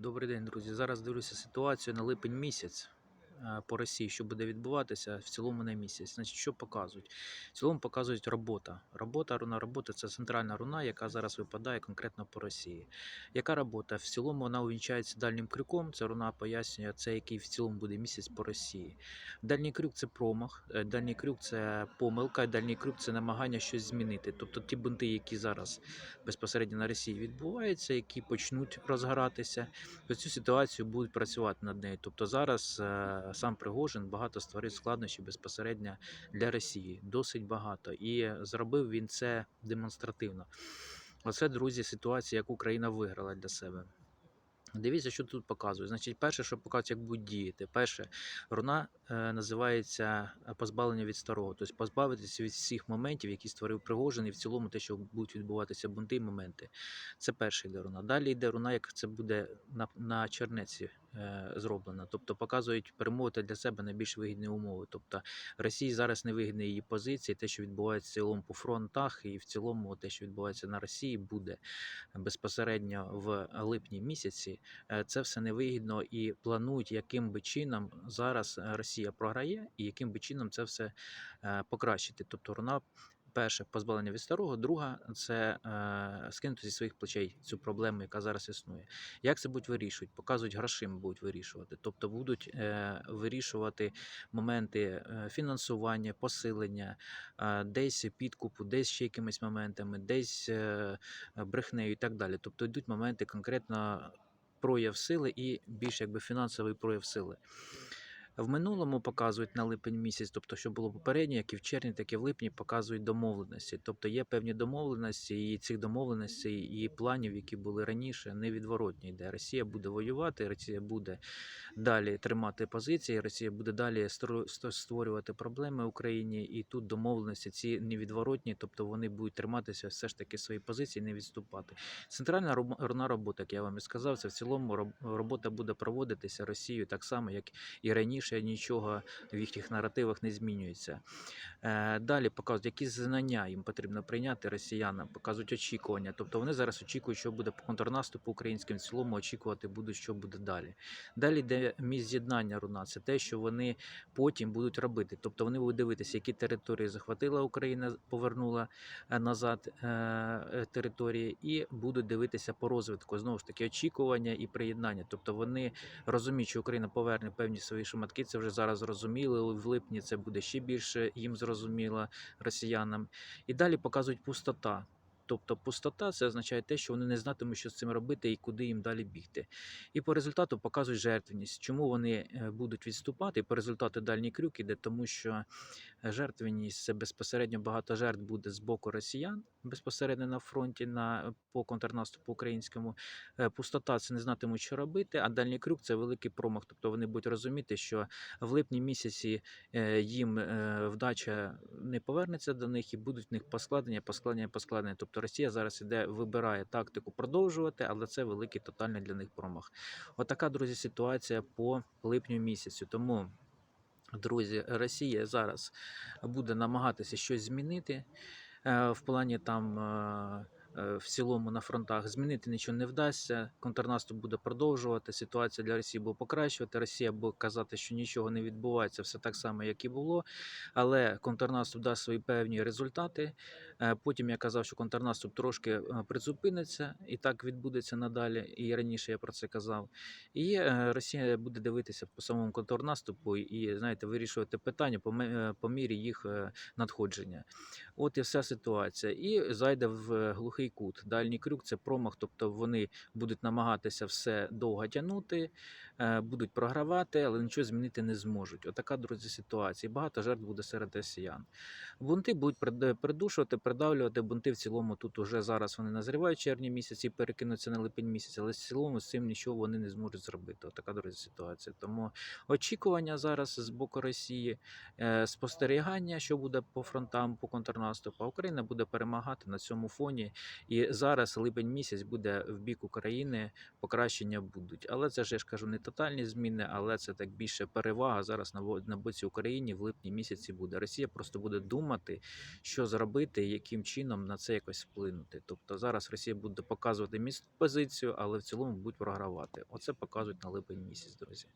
Добрий день, друзі. Зараз дивлюся ситуацію на липень місяць по Росії, що буде відбуватися в цілому на місяць. Значить, що показують? В цілому показують робота. Робота, руна робота це центральна руна, яка зараз випадає конкретно по Росії. Яка робота? В цілому вона увінчається дальнім крюком. Це руна пояснює, це який в цілому буде місяць по Росії. Дальній крюк це промах, е, дальній крюк це помилка, дальній крюк це намагання щось змінити. Тобто ті бунти, які зараз безпосередньо на Росії відбуваються, які почнуть розгоратися, то цю ситуацію будуть працювати над нею. Тобто зараз е, сам Пригожин багато створив складнощів безпосередньо для Росії, досить багато, і зробив він це демонстративно. Оце, друзі, ситуація, яку Україна виграла для себе. Дивіться, що тут показує. Значить, перше, що показує, як будуть діяти. Перше, руна е, називається е, позбавлення від старого, тобто позбавитися від всіх моментів, які створив Пригожин, і в цілому те, що будуть відбуватися бунти і моменти. Це перша йде руна. Далі йде руна, як це буде на, на чернеці е, зроблено. Тобто показують перемовити для себе найбільш вигідні умови. Тобто Росії зараз не вигідні її позиції, те, що відбувається в цілому по фронтах, і в цілому те, що відбувається на Росії, буде безпосередньо в липні місяці. Е, Це все невигідно і планують, яким би чином зараз Росія програє, і яким би чином це все е, покращити. Тобто руна. Перше позбавлення від старого, друга це е, скинути зі своїх плечей цю проблему, яка зараз існує. Як це будуть вирішувати? Показують грошима будуть вирішувати. Тобто будуть е, вирішувати моменти е, фінансування, посилення, е, десь підкупу, десь ще якимись моментами, десь е, брехнею і так далі. Тобто йдуть моменти конкретно прояв сили і більш якби фінансовий прояв сили. В минулому показують на липень місяць, тобто, що було попередньо, як і в червні, так і в липні показують домовленості. Тобто є певні домовленості, і цих домовленостей і планів, які були раніше, невідворотні. Де Росія буде воювати, Росія буде далі тримати позиції, Росія буде далі створювати проблеми Україні, і тут домовленості ці невідворотні, тобто вони будуть триматися все ж таки свої позиції, не відступати. Центральна роб- робота, як я вам і сказав, це в цілому робота буде проводитися Росією так само, як і раніше нічого в їхніх наративах не змінюється. Е, Далі показують, які знання їм потрібно прийняти росіянам, показують очікування. Тобто вони зараз очікують, що буде по контрнаступу українським, в цілому очікувати будуть, що буде далі. Далі йде місць з'єднання руна, це те, що вони потім будуть робити. Тобто вони будуть дивитися, які території захватила Україна, повернула е, назад е, е, території, і будуть дивитися по розвитку. Знову ж таки, очікування і приєднання. Тобто вони розуміють, що Україна поверне певні свої шматки. Це вже зараз зрозуміли. В липні це буде ще більше їм зрозуміло росіянам. І далі показують пустота. Тобто пустота це означає те, що вони не знатимуть, що з цим робити і куди їм далі бігти. І по результату показують жертвеність. Чому вони е, будуть відступати? По результату дальній крюк іде, тому що е, жертвеність це безпосередньо багато жертв буде з боку росіян безпосередньо на фронті на по контрнаступу українському. Е, Пустота це не знатимуть, що робити, а дальній крюк це великий промах. Тобто вони будуть розуміти, що в липні місяці е, їм е, вдача не повернеться до них і будуть в них поскладення, поскладення, поскладення. Тобто Росія зараз іде, вибирає тактику продовжувати, але це великий тотальний для них промах. Отака, друзі, ситуація по липню місяцю. Тому. Друзі, Росія зараз буде намагатися щось змінити е, в плані там е, в цілому на фронтах. Змінити нічого не вдасться. Контрнаступ буде продовжувати. Ситуація для Росії буде покращувати. Росія буде казати, що нічого не відбувається, все так само, як і було. Але контрнаступ дасть свої певні результати. Е, Потім я казав, що контрнаступ трошки е, призупиниться, і так відбудеться надалі. І раніше я про це казав. І е, Росія буде дивитися по самому контрнаступу і знаєте, вирішувати питання по, е, мірі їх е, надходження. От і вся ситуація. І зайде в е, глухий кут. Дальній крюк це промах, тобто вони будуть намагатися все довго тягнути, е, будуть програвати, але нічого змінити не зможуть. Отака, друзі, ситуація. Багато жертв буде серед росіян. Бунти будуть прид- придушувати, придавлювати. Бунти в цілому тут уже зараз вони назрівають червні місяці перекинуться на липень місяць, але в цілому з цим нічого вони не зможуть зробити. Отака, друзі, ситуація. Тому очікування зараз з боку Росії, е, спостерігання, що буде по фронтам, по контрнаступу. Україна буде перемагати на цьому фоні. І зараз липень місяць буде в бік України, покращення будуть. Але це ж я ж кажу, не тотальні зміни, але це так більше перевага зараз на на боці України в липні місяці буде. Росія просто буде думати, що зробити, яким чином на це якось вплинути. Тобто зараз Росія буде показувати міст позицію, але в цілому будуть програвати. Оце показують на липень місяць, друзі.